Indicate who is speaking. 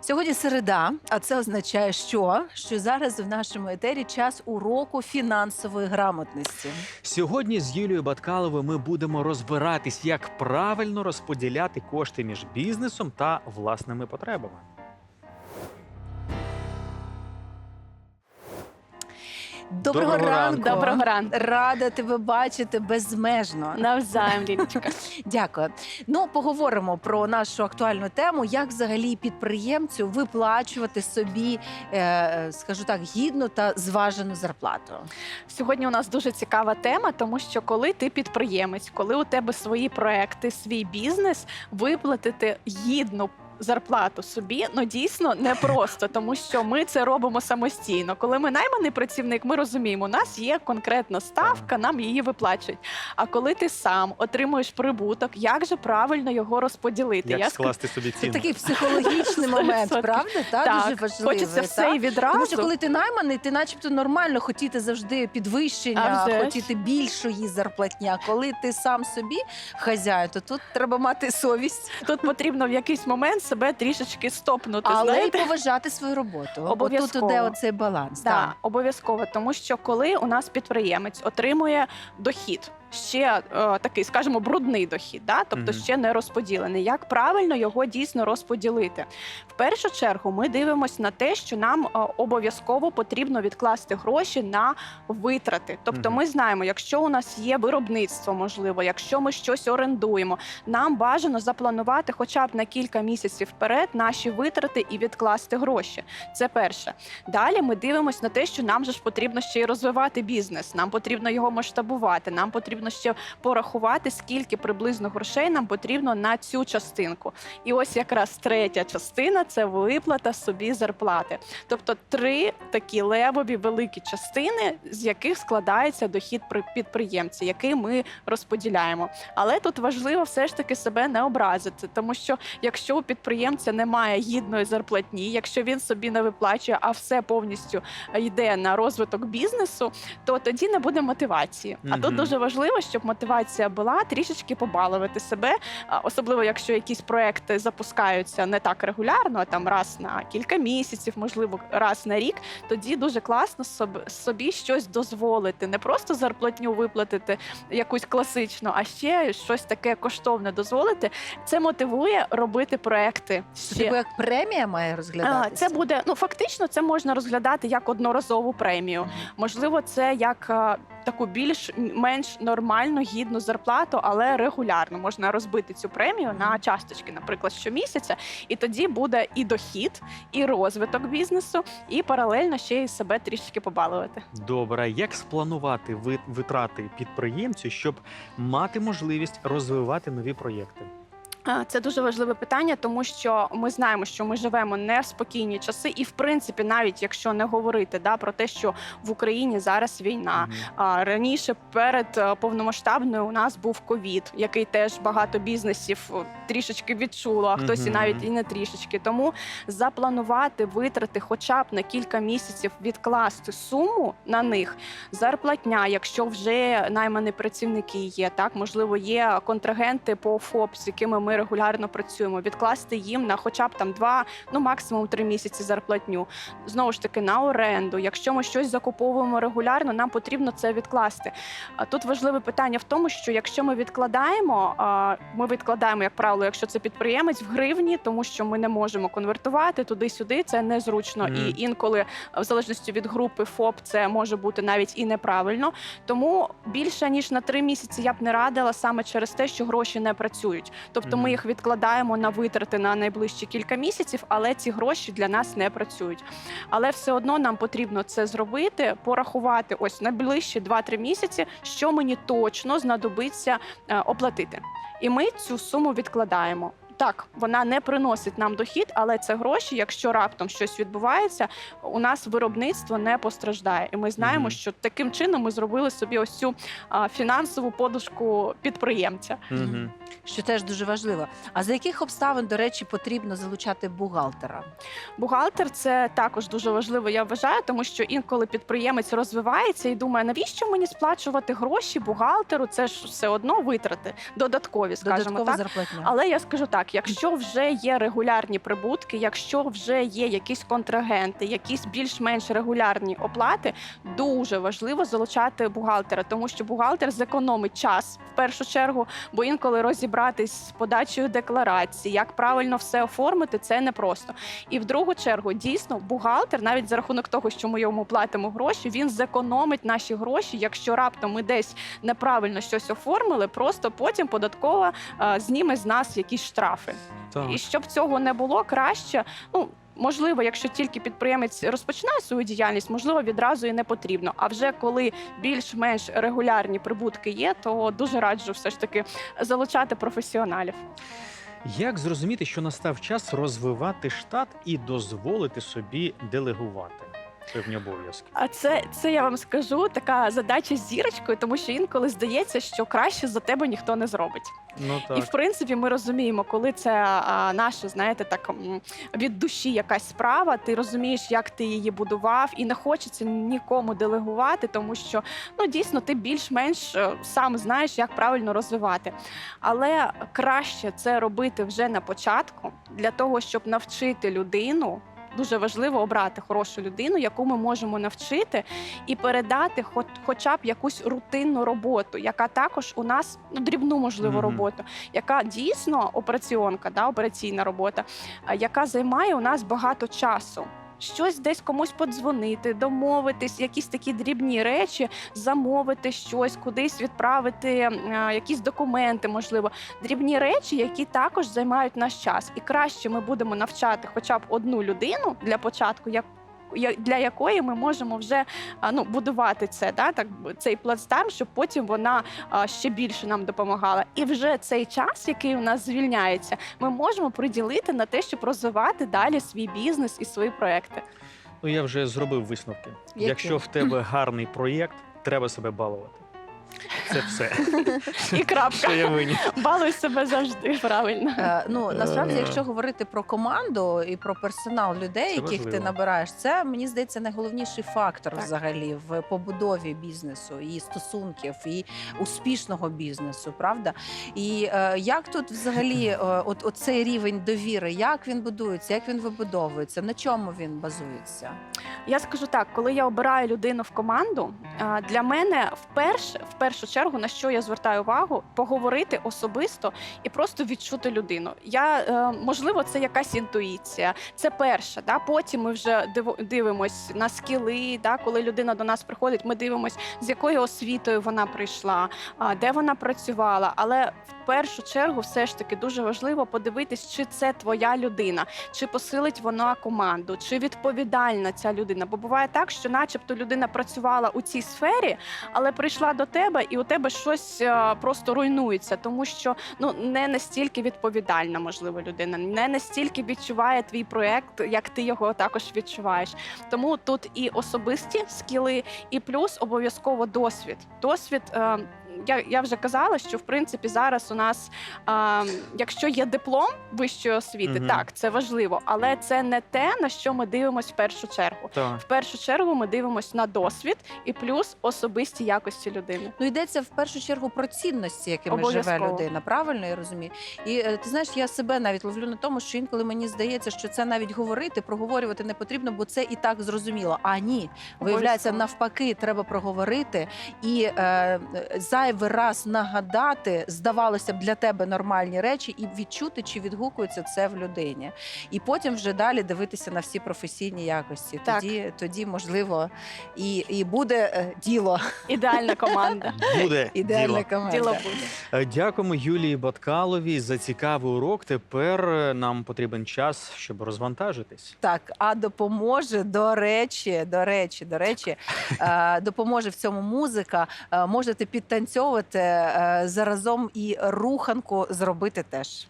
Speaker 1: Сьогодні середа, а це означає, що? Що зараз в нашому етері час уроку фінансової грамотності.
Speaker 2: Сьогодні з Юлією Баткаловою ми будемо розбиратись, як правильно розподіляти кошти між бізнесом та власними потребами.
Speaker 1: Доброго,
Speaker 2: Доброго
Speaker 1: ранку.
Speaker 2: ранку.
Speaker 3: Доброго ранку.
Speaker 1: Рада тебе бачити безмежно.
Speaker 3: Навзаєм, Ліночка.
Speaker 1: Дякую. Ну, поговоримо про нашу актуальну тему, як взагалі підприємцю виплачувати собі, е, скажу так, гідну та зважену зарплату.
Speaker 3: Сьогодні у нас дуже цікава тема, тому що коли ти підприємець, коли у тебе свої проекти, свій бізнес, виплатити гідну. Зарплату собі ну дійсно непросто, тому що ми це робимо самостійно. Коли ми найманий працівник, ми розуміємо, у нас є конкретна ставка, нам її виплачують. А коли ти сам отримуєш прибуток, як же правильно його розподілити?
Speaker 2: Як
Speaker 3: Я
Speaker 2: скласти собі
Speaker 1: Це
Speaker 2: ціну?
Speaker 1: такий психологічний момент,
Speaker 3: 100%.
Speaker 1: правда? Та?
Speaker 3: Так,
Speaker 1: Дуже важливий.
Speaker 3: хочеться все
Speaker 1: та?
Speaker 3: і відразу.
Speaker 1: Тому що коли ти найманий, ти начебто нормально хотіти завжди
Speaker 3: А
Speaker 1: підвищення,
Speaker 3: вже ж.
Speaker 1: хотіти більшої зарплатня. Коли ти сам собі хазяїн, то тут треба мати совість,
Speaker 3: Тут потрібно в якийсь момент себе трішечки стопнути.
Speaker 1: але й
Speaker 3: і
Speaker 1: поважати свою роботу. Отут
Speaker 3: тут
Speaker 1: іде оцей баланс.
Speaker 3: Да,
Speaker 1: Так.
Speaker 3: обов'язково, тому що коли у нас підприємець отримує дохід, ще е, такий, скажімо, брудний дохід, да? тобто
Speaker 2: Мгм.
Speaker 3: ще не розподілений. Як правильно його дійсно розподілити? В першу чергу ми дивимося на те, що нам е, обов'язково потрібно відкласти гроші на витрати. Тобто,
Speaker 2: Мгм.
Speaker 3: ми знаємо, якщо у нас є виробництво, можливо, якщо ми щось орендуємо, нам бажано запланувати хоча б на кілька місяців вперед наші витрати і відкласти гроші. Це перше. Далі ми дивимося на те, що нам же ж потрібно ще й розвивати бізнес. Нам потрібно його масштабувати. Нам потрібно ще порахувати, скільки приблизно грошей нам потрібно на цю частинку. І ось якраз третя частина це виплата собі зарплати. Тобто три такі левові великі частини, з яких складається дохід при- підприємця, який ми розподіляємо. Але тут важливо все ж таки себе не образити, тому що якщо у підприємця немає гідної зарплатні, якщо він собі не виплачує, а все повністю йде на розвиток бізнесу, то тоді не буде мотивації. А тут дуже важливо, щоб мотивація була трішечки побалувати себе, особливо якщо якісь проекти запускаються не так регулярно, а там раз на кілька місяців, можливо, раз на рік. Тоді дуже класно соб- собі щось дозволити, не просто зарплатню виплатити якусь класичну, а ще щось таке коштовне дозволити. Це мотивує робити проекти. Ще.
Speaker 1: типу як премія має
Speaker 3: А,
Speaker 1: розглядатися?
Speaker 3: Це буде ну фактично, це можна розглядати як одноразову премію. Можливо, це як таку більш менш нормальну гідну зарплату, але регулярно можна розбити цю премію на часточки, наприклад, щомісяця, і тоді буде і дохід, і розвиток бізнесу, і паралельно ще й себе трішки побалувати.
Speaker 2: Добре, як спланувати ви- витрати підприємцю, щоб мати можливість розвивати нові проєкти?
Speaker 3: Це дуже важливе питання, тому що ми знаємо, що ми живемо не в спокійні часи, і в принципі, навіть якщо не говорити да про те, що в Україні зараз війна. А раніше перед е, повномасштабною у нас був ковід, який теж багато бізнесів трішечки відчуло, а хтось і навіть і не трішечки. Тому запланувати витрати, хоча б на кілька місяців відкласти суму на них. Зарплатня, якщо вже наймані працівники є, так можливо, є контрагенти по ФОП, з якими ми регулярно працюємо. Відкласти їм на хоча б там два, ну максимум три місяці зарплатню знову ж таки на оренду. Якщо ми щось закуповуємо регулярно, нам потрібно це відкласти. Тут важливе питання в тому, що якщо ми відкладаємо, ми відкладаємо, як правило, якщо це підприємець в гривні, тому що ми не можемо конвертувати туди-сюди, це незручно.
Speaker 2: Мгм.
Speaker 3: І інколи, в залежності від групи ФОП, це може бути навіть і неправильно. Тому більше ніж на три місяці я б не радила саме через те, що гроші не працюють. Тобто ми
Speaker 2: Мгм.
Speaker 3: їх відкладаємо на витрати на найближчі кілька місяців, але ці гроші для нас не працюють. Але все одно нам потрібно це зробити, порахувати ось найближчі 2-3 місяці, що мені точно знадобиться е, оплатити. І ми цю суму відкладаємо. Так, вона не приносить нам дохід, але це гроші. Якщо раптом щось відбувається, у нас виробництво не постраждає. І ми знаємо,
Speaker 2: Мгм.
Speaker 3: що таким чином ми зробили собі ось цю а, фінансову подушку підприємця.
Speaker 2: Мгм.
Speaker 1: Що теж дуже важливо. А за яких обставин, до речі, потрібно залучати бухгалтера?
Speaker 3: Бухгалтер це також дуже важливо, я вважаю, тому що інколи підприємець розвивається і думає, навіщо мені сплачувати гроші бухгалтеру? Це ж все одно витрати додаткові, скажімо
Speaker 1: Додаткова
Speaker 3: так.
Speaker 1: зарплатня.
Speaker 3: Але я скажу так: якщо вже є регулярні прибутки, якщо вже є якісь контрагенти, якісь більш-менш регулярні оплати, дуже важливо залучати бухгалтера, тому що бухгалтер зекономить час в першу чергу, бо інколи розібратись з подачею декларації, як правильно все оформити, це непросто. І в другу чергу, дійсно, бухгалтер, навіть за рахунок того, що ми йому платимо гроші, він зекономить наші гроші, якщо раптом ми десь неправильно щось оформили, просто потім податкова е, зніме з нас якісь штрафи.
Speaker 2: Так.
Speaker 3: І щоб цього не було, краще. Ну можливо, якщо тільки підприємець розпочинає свою діяльність, можливо, відразу і не потрібно. А вже коли більш-менш регулярні прибутки є, то дуже раджу все ж таки залучати професіоналів.
Speaker 2: Як зрозуміти, що настав час розвивати штат і дозволити собі делегувати певні обов'язки?
Speaker 3: А це, це я вам скажу така задача з зірочкою, тому що інколи здається, що краще за тебе ніхто не зробить.
Speaker 2: Ну
Speaker 3: І в принципі, ми розуміємо, коли це а, наша, знаєте, так від душі якась справа. Ти розумієш, як ти її будував, і не хочеться нікому делегувати, тому що ну дійсно ти більш-менш е, сам знаєш, як правильно розвивати. Але краще це робити вже на початку для того, щоб навчити людину. Дуже важливо обрати хорошу людину, яку ми можемо навчити, і передати хоч, хоча б якусь рутинну роботу, яка також у нас ну, дрібну можливо роботу, яка дійсно операціонка, да, операційна робота, яка займає у нас багато часу. Щось десь комусь подзвонити, домовитись, якісь такі дрібні речі, замовити щось, кудись відправити е, якісь документи, можливо, дрібні речі, які також займають наш час. І краще ми будемо навчати хоча б одну людину для початку, як для якої ми можемо вже ну, будувати це, да, так, цей плацдарм, щоб потім вона ще більше нам допомагала. І вже цей час, який у нас звільняється, ми можемо приділити на те, щоб розвивати далі свій бізнес і свої проекти.
Speaker 2: Ну я вже зробив висновки.
Speaker 1: Які?
Speaker 2: Якщо в тебе гарний проєкт, треба себе балувати. Це все.
Speaker 3: І крапка.
Speaker 2: Що я.
Speaker 3: Балуй себе завжди правильно.
Speaker 1: Е, ну насправді,
Speaker 2: Е.
Speaker 1: якщо говорити про команду і про персонал людей,
Speaker 2: Це
Speaker 1: яких ти
Speaker 2: важливо.
Speaker 1: набираєш, це мені здається найголовніший фактор
Speaker 3: Так.
Speaker 1: взагалі в побудові бізнесу і стосунків, і успішного бізнесу, правда? І е, як тут взагалі е, от, от цей рівень довіри, як він будується, як він вибудовується, на чому він базується?
Speaker 3: Я скажу так, коли я обираю людину в команду, а, для мене вперше, в першу чергу, на що я звертаю увагу, поговорити особисто і просто відчути людину. Я е, можливо, це якась інтуїція. Це перше. Да? Потім ми вже дивимось на скіли. Да? Коли людина до нас приходить, ми дивимось, з якою освітою вона прийшла, де вона працювала. Але в першу чергу, все ж таки, дуже важливо подивитись, чи це твоя людина, чи посилить вона команду, чи відповідальна ця людина. Бо буває так, що, начебто, людина працювала у цій сфері, але прийшла до тебе, і у тебе щось е, просто руйнується, тому що ну не настільки відповідальна, можливо, людина, не настільки відчуває твій проект, як ти його також відчуваєш. Тому тут і особисті скіли, і плюс обов'язково досвід. Досвід. Я, я вже казала, що в принципі зараз у нас, а, якщо є диплом вищої освіти,
Speaker 2: Мгм.
Speaker 3: так це важливо, але це не те, на що ми дивимося в першу чергу.
Speaker 2: Так.
Speaker 3: В першу чергу ми дивимося на досвід і плюс особисті якості людини.
Speaker 1: Ну йдеться в першу чергу про цінності, якими живе людина. Правильно я розумію? І е, ти знаєш, я себе навіть ловлю на тому, що інколи мені здається, що це навіть говорити, проговорювати не потрібно, бо це і так зрозуміло. А ні, виявляється, навпаки, треба проговорити і е, зайвий раз нагадати, здавалося б, для тебе нормальні речі, і відчути, чи відгукується це в людині. І потім вже далі дивитися на всі професійні якості.
Speaker 3: Так.
Speaker 1: Тоді, тоді можливо, і, і буде е, діло.
Speaker 3: Ідеальна команда.
Speaker 2: Буде
Speaker 1: Ідеальна
Speaker 2: діло.
Speaker 1: команда.
Speaker 3: Діло буде.
Speaker 2: Е, Дякуємо Юлії Баткаловій за цікавий урок. Тепер е, нам потрібен час, щоб розвантажитись.
Speaker 1: Так, а допоможе до речі, до речі, до речі, е, допоможе в цьому музика. Е, Можете підтанцьовувати відпрацьовувати е, заразом і руханку зробити теж.